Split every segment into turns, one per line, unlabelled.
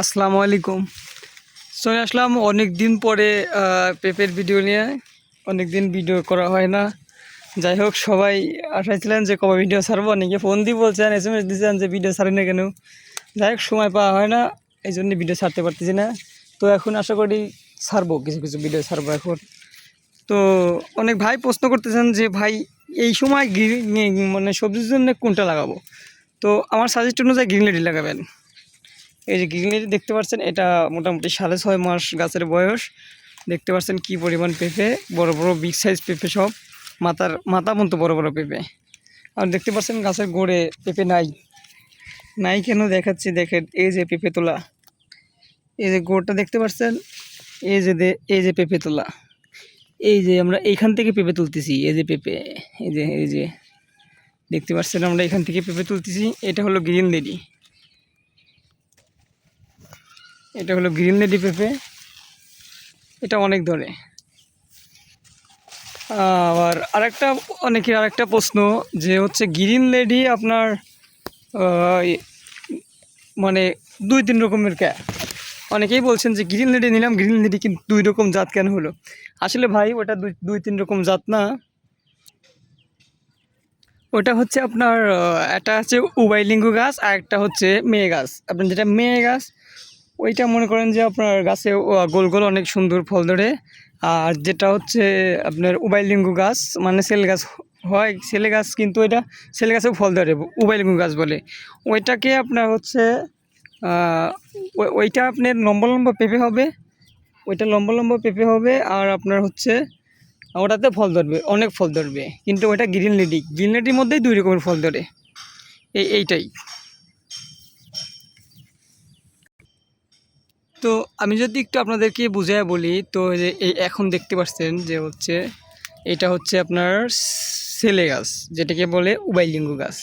আসসালামু আলাইকুম। চলে আসলাম অনেক দিন পরে পেঁপের ভিডিও নিয়ে। অনেক দিন ভিডিও করা হয় না। যাই হোক, সবাই আশাইছিলেন যে কবে ভিডিও ছাড়বো। অনেকে ফোন দিয়ে বলছেন এস এম এস দিয়েছেন যে ভিডিও ছাড়ি না কেন। যাই হোক, সময় পাওয়া হয় না, এই জন্য ভিডিও ছাড়তে পারতেছি না। তো এখন আশা করি ছাড়বো, কিছু কিছু ভিডিও ছাড়বো এখন। তো অনেক ভাই প্রশ্ন করতেছেন যে, ভাই, এই সময় মানে সবজির জন্য কোনটা লাগাবো? তো আমার সাজেস্ট অনুযায়ী গ্রিন লেডি লাগাবেন। এই যে গ্রিন লেডি দেখতে পাচ্ছেন, এটা মোটামুটি সাড়ে ছয় মাস গাছের বয়স। দেখতে পাচ্ছেন কি পরিমাণ পেঁপে, বড় বড় বিগ সাইজ পেঁপে সব। মাথার, মাথা মতো বড় বড় পেঁপে। আর দেখতে পাচ্ছেন গাছের গোড়ে পেঁপে নাই। নাই কেন দেখাচ্ছি? দেখেন, এই যে পেঁপে তোলা। এই যে গোড়টা দেখতে পাচ্ছেন, এই যে এই যে পেঁপে তোলা। এই যে আমরা এইখান থেকে পেঁপে তুলতেছি, এই যে পেঁপে, এই যে এই যে। দেখতে পাচ্ছেন আমরা এখান থেকে পেঁপে তুলতেছি, এটা হলো গ্রিন লেডি এটা হলো গ্রিন লেডি পেঁপে। এটা অনেক ধরে। আবার আরেকটা, অনেকের আরেকটা প্রশ্ন যে হচ্ছে গ্রিন লেডি আপনার মানে দুই তিন রকমের কে? অনেকেই বলছেন যে গ্রিন লেডি নিলাম, গ্রিন লেডি কিন্তু দুই রকম জাত কেন হলো? আসলে ভাই, ওটা দুই দুই তিন রকম জাত না। ওটা হচ্ছে আপনার একটা হচ্ছে উবাইলিঙ্গু গাছ আর একটা হচ্ছে মেয়ে গাছ। আপনার যেটা মেয়ে গাছ ওইটা মনে করেন যে আপনার গাছে গোল গোল অনেক সুন্দর ফল ধরে। আর যেটা হচ্ছে আপনার উবাইলিঙ্গু গাছ মানে সেল গাছ হয় ছেলে গাছ কিন্তু এটা ছেলে গাছেও ফল ধরে উবাইলিঙ্গু গাছ বলে। ওইটাকে আপনার হচ্ছে ওইটা আপনার লম্বা লম্বা পেঁপে হবে, ওইটা লম্বা লম্বা পেঁপে হবে, আর আপনার হচ্ছে, ওটাতে ফল ধরবে, অনেক ফল ধরবে। কিন্তু ওইটা গ্রিন লেডি, গ্রিন লেডির মধ্যেই দুই রকমের ফল ধরে। এই, এইটাই। তো আমি যদি একটু আপনাদেরকে বুঝায় বলি, তো এই যে এই এখন দেখতে পাচ্ছেন যে হচ্ছে এটা হচ্ছে আপনার সেলে গাছ, যেটাকে বলে উবাইলিঙ্গু গাছ।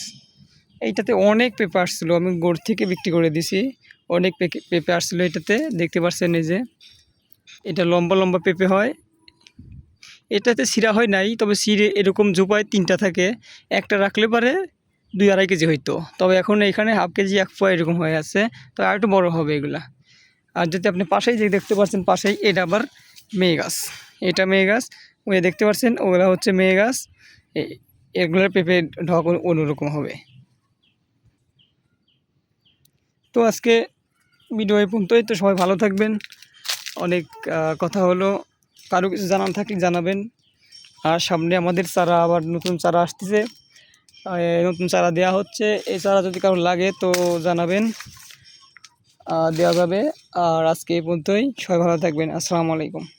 এইটাতে অনেক পেঁপে আসছিল আমি গোড় থেকে বিক্রি করে দিছি। অনেক পেঁপে আসছিল এটাতে, দেখতে পাচ্ছেন এই যে এটা লম্বা লম্বা পেঁপে হয়। এটাতে সিরা হয় নাই, তবে সিরে এরকম জোপায় তিনটা থাকে। একটা রাখলে পারে দুই আড়াই কেজি হইতো। তবে এখন এখানে হাফ কেজি, এক পোয়া এরকম হয়ে আছে। তো আর একটু বড়ো হবে এগুলা। আর যদি আপনি পাশেই যে দেখতে পাচ্ছেন, পাশেই এটা আবার মেয়ে গাছ। এটা মেয়ে গাছ। ওই দেখতে পাচ্ছেন, ওগুলা হচ্ছে মেয়ে গাছ। এগুলোর পেঁপে ঢক অন্য- অন্যরকম হবে। তো আজকে ভিডিও এই পর্যন্তই। তো সবাই ভালো থাকবেন। অনেক কথা হলো। কারও কিছু জানান থাকলে জানাবেন। আর সামনে আমাদের চারা আবার নতুন চারা আসতেছে। নতুন চারা দেওয়া হচ্ছে। এই চারা যদি কারও লাগে তো জানাবেন। দেওয়া যাবে। আর আজকে এই পর্যন্তই। সবাই ভালো থাকবেন। আসসালামু আলাইকুম।